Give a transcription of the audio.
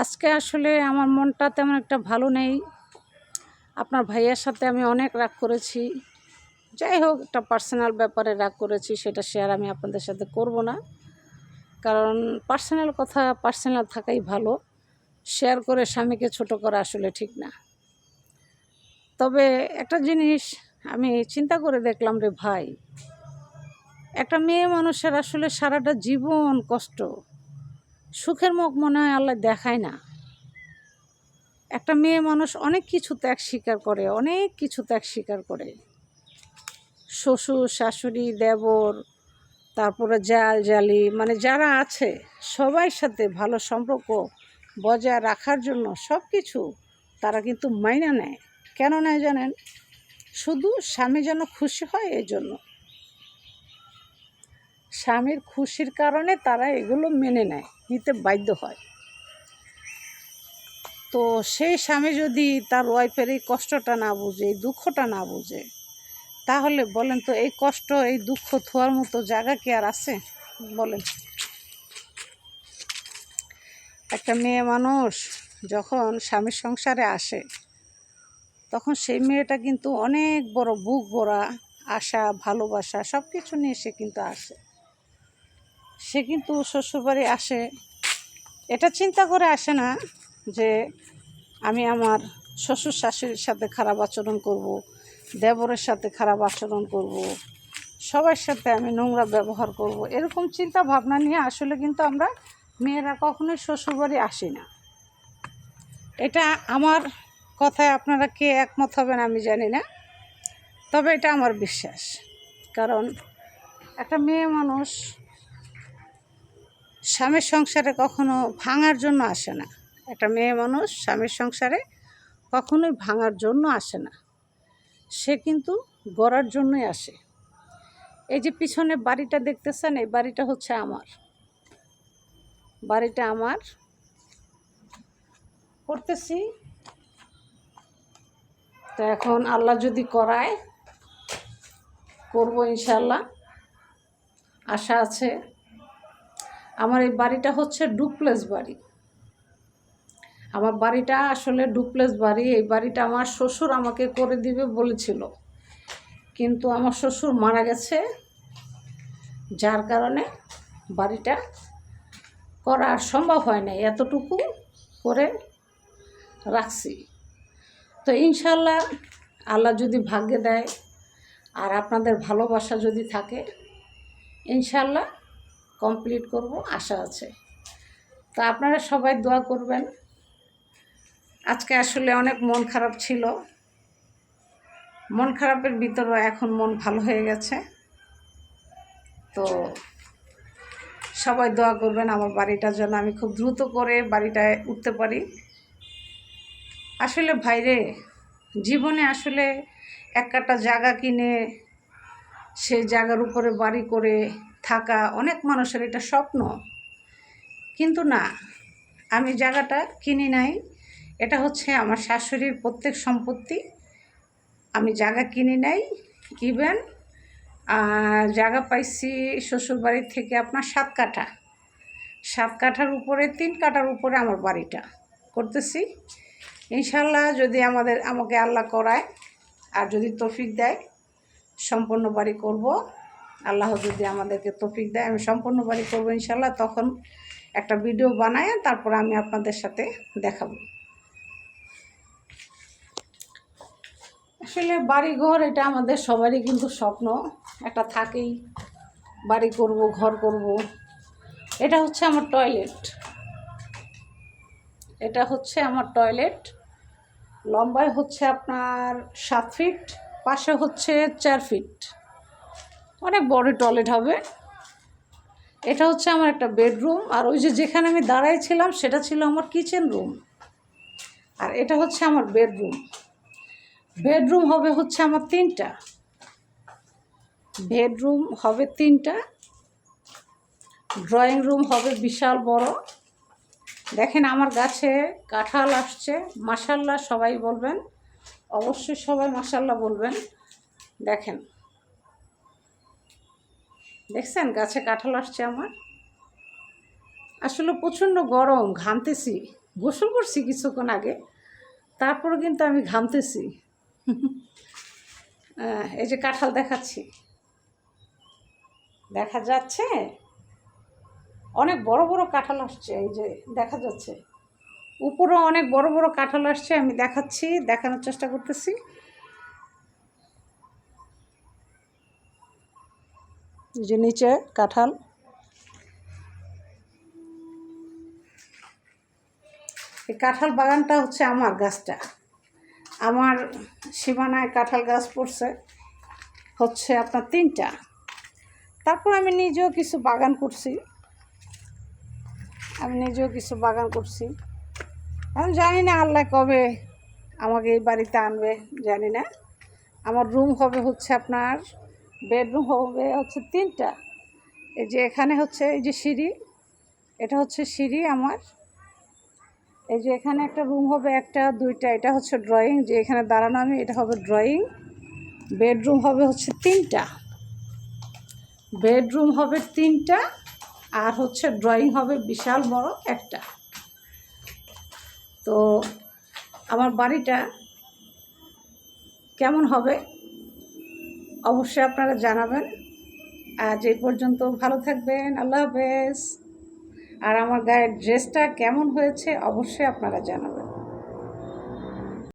আজকে আসলে আমার মনটা তেমন একটা ভালো নেই। আপনার ভাইয়ার সাথে আমি অনেক রাগ করেছি। যাই হোক, একটা পার্সোনাল ব্যাপারে রাগ করেছি, সেটা শেয়ার আমি আপনাদের সাথে করব না। কারণ পার্সোনাল কথা পার্সোনাল থাকাই ভালো। শেয়ার করে স্বামীকে ছোট করা আসলে ঠিক না। তবে একটা জিনিস আমি চিন্তা করে দেখলাম রে ভাই, একটা মেয়ে মানুষের আসলে সারাটা জীবন কষ্ট। সুখের মুখ মনে হয় আল্লাহ দেখায় না। একটা মেয়ে মানুষ অনেক কিছু ত্যাগ স্বীকার করে, অনেক কিছু ত্যাগ স্বীকার করে। শ্বশুর, শাশুড়ি, দেবর, তারপরে জাল, জালি মানে যারা আছে সবার সাথে ভালো সম্পর্ক বজায় রাখার জন্য সব কিছু তারা কিন্তু মাইনা নেয়। কেন নেয় জানেন? শুধু স্বামী যেন খুশি হয় এই জন্য স্বামীর খুশির কারণে তারা এগুলো মেনে নেয়, নিতে বাধ্য হয়। তো সেই স্বামী যদি তার ওয়াইফের এই কষ্টটা না বুঝে, এই দুঃখটা না বুঝে, তাহলে বলেন তো এই কষ্ট, এই দুঃখ থোয়ার মতো জায়গা কি আর আছে? বলেন। একটা মেয়ে মানুষ যখন স্বামীর সংসারে আসে, তখন সেই মেয়েটা কিন্তু অনেক বড় বুক ভরা, আশা, ভালোবাসা সব কিছু নিয়ে সে কিন্তু আসে। সে কিন্তু শ্বশুরবাড়ি আসে। এটা চিন্তা করে আসে না যে আমি আমার শ্বশুর শাশুড়ির সাথে খারাপ আচরণ করব, দেবরের সাথে খারাপ আচরণ করব, সবার সাথে আমি নোংরা ব্যবহার করব, এরকম চিন্তা ভাবনা নিয়ে আসলে কিন্তু আমরা মেয়েরা কখনোই শ্বশুরবাড়ি আসি না। এটা আমার কথায় আপনারা কে একমত হবেন আমি জানি না, তবে এটা আমার বিশ্বাস। কারণ একটা মেয়ে মানুষ স্বামীর সংসারে কখনো ভাঙার জন্য আসে না। একটা মেয়ে মানুষ স্বামীর সংসারে কখনোই ভাঙার জন্য আসে না। সে কিন্তু গড়ার জন্যই আসে। এই যে পিছনে বাড়িটা দেখতেছেন, এই বাড়িটা হচ্ছে আমার। বাড়িটা আমার। করতেছি। তো এখন আল্লাহ যদি করায়, করব ইনশাল্লাহ। আশা আছে। আমার এই বাড়িটা হচ্ছে ডুপ্লেস বাড়ি। আমার বাড়িটা আসলে ডুপ্লেস বাড়ি, এই বাড়িটা আমার শ্বশুর আমাকে করে দিবে বলেছিল। কিন্তু আমার শ্বশুর মারা গেছে, যার কারণে বাড়িটা করা সম্ভব হয় না এতটুকু করে রাখছি। তো ইনশাল্লাহ আল্লাহ যদি ভাগ্যে দেয় আর আপনাদের ভালোবাসা যদি থাকে ইনশাল্লাহ কমপ্লিট করব, আশা আছে। তা আপনারা সবাই দোয়া করবেন। আজকে আসলে অনেক মন খারাপ ছিল। মন খারাপের ভিতরও এখন মন ভালো হয়ে গেছে। তো সবাই দোয়া করবেন, আমার বাড়িটার জন্য আমি খুব দ্রুত করে বাড়িটায় উঠতে পারি। আসলে ভাইরে, জীবনে আসলে এক জায়গা কিনে সেই জায়গার উপরে বাড়ি করে থাকা অনেক মানুষের এটা স্বপ্ন। কিন্তু না, আমি জায়গাটা কিনি নাই। এটা হচ্ছে আমার শাশুড়ির প্রত্যেক সম্পত্তি। আমি জায়গা কিনি নাই ইভেন জায়গা পাইছি শ্বশুরবাড়ির থেকে আপনার সাত কাঠা। সাত কাঠার উপরে, তিন কাঠার উপরে আমার বাড়িটা। করতেছি। ইনশাল্লাহ যদি আমাদের, আমাকে আল্লাহ করায়, আর যদি তফিক দেয়, সম্পূর্ণ বাড়ি করব। আল্লাহ যদি আমাদেরকে তফিক দেয়, আমি সম্পূর্ণ বাড়ি করব ইনশাল্লাহ তখন একটা ভিডিও বানায়, তারপর আমি আপনাদের সাথে দেখাবো। আসলে বাড়ি ঘর এটা আমাদের সবারই কিন্তু স্বপ্ন। একটা থাকেই, বাড়ি করব, ঘর করব। এটা হচ্ছে আমার টয়লেট। এটা হচ্ছে আমার টয়লেট। লম্বায় হচ্ছে আপনার সাত ফিট, পাশে হচ্ছে চার ফিট। অনেক বড় টয়লেট হবে। এটা হচ্ছে আমার একটা বেডরুম। আর ওই যে যেখানে আমি দাঁড়াইছিলাম, সেটা ছিল আমার কিচেন রুম। আর এটা হচ্ছে আমার বেডরুম। বেডরুম হবে হচ্ছে আমার তিনটা। বেডরুম হবে তিনটা। ড্রয়িং রুম হবে বিশাল বড়। দেখেন আমার গাছে কাঁঠাল আসছে। মাসাল্লাহ সবাই বলবেন। অবশ্যই সবাই মাসাল্লাহ বলবেন। দেখেন। দেখছেন? গাছে কাঁঠাল আসছে আমার। আসলে প্রচণ্ড গরম, ঘামতেছি। গোসল করছি কিছুক্ষণ আগে তারপরে কিন্তু আমি ঘামতেছি। এই যে কাঁঠাল দেখাচ্ছি। দেখা যাচ্ছে? অনেক বড় বড় কাঁঠাল আসছে, এই যে দেখা যাচ্ছে। উপরেও অনেক বড় বড় কাঁঠাল আসছে, আমি দেখাচ্ছি, দেখানোর চেষ্টা করতেছি। যে নিচে কাঁঠাল। এই কাঁঠাল বাগানটা হচ্ছে আমার গাছটা। আমার সীমানায় কাঁঠাল গাছ পড়ছে, হচ্ছে আপনার তিনটা। তারপর আমি নিজেও কিছু বাগান করছি। আমি নিজেও কিছু বাগান করছি। আমি জানি না আল্লাহ কবে আমাকে এই বাড়িতে আনবে, জানি না। আমার রুম হবে হচ্ছে আপনার বেডরুম হবে হচ্ছে তিনটা। এই যে এখানে হচ্ছে, এই যে সিঁড়ি, এটা হচ্ছে সিঁড়ি আমার। এই যে এখানে একটা রুম হবে, একটা, দুইটা, এটা হচ্ছে ড্রয়িং। যে এখানে দাঁড়ানো আমি, এটা হবে ড্রয়িং। বেডরুম হবে হচ্ছে তিনটা। বেডরুম হবে তিনটা, আর হচ্ছে ড্রয়িং হবে বিশাল বড় একটা। তো, আমার বাড়িটা কেমন হবে? অবশ্যই আপনারা জানাবেন। আজ এই পর্যন্ত ভালো থাকবেন। আল্লাহ হাফেজ। আর আমার গায়ের ড্রেসটা কেমন হয়েছে অবশ্যই আপনারা জানাবেন।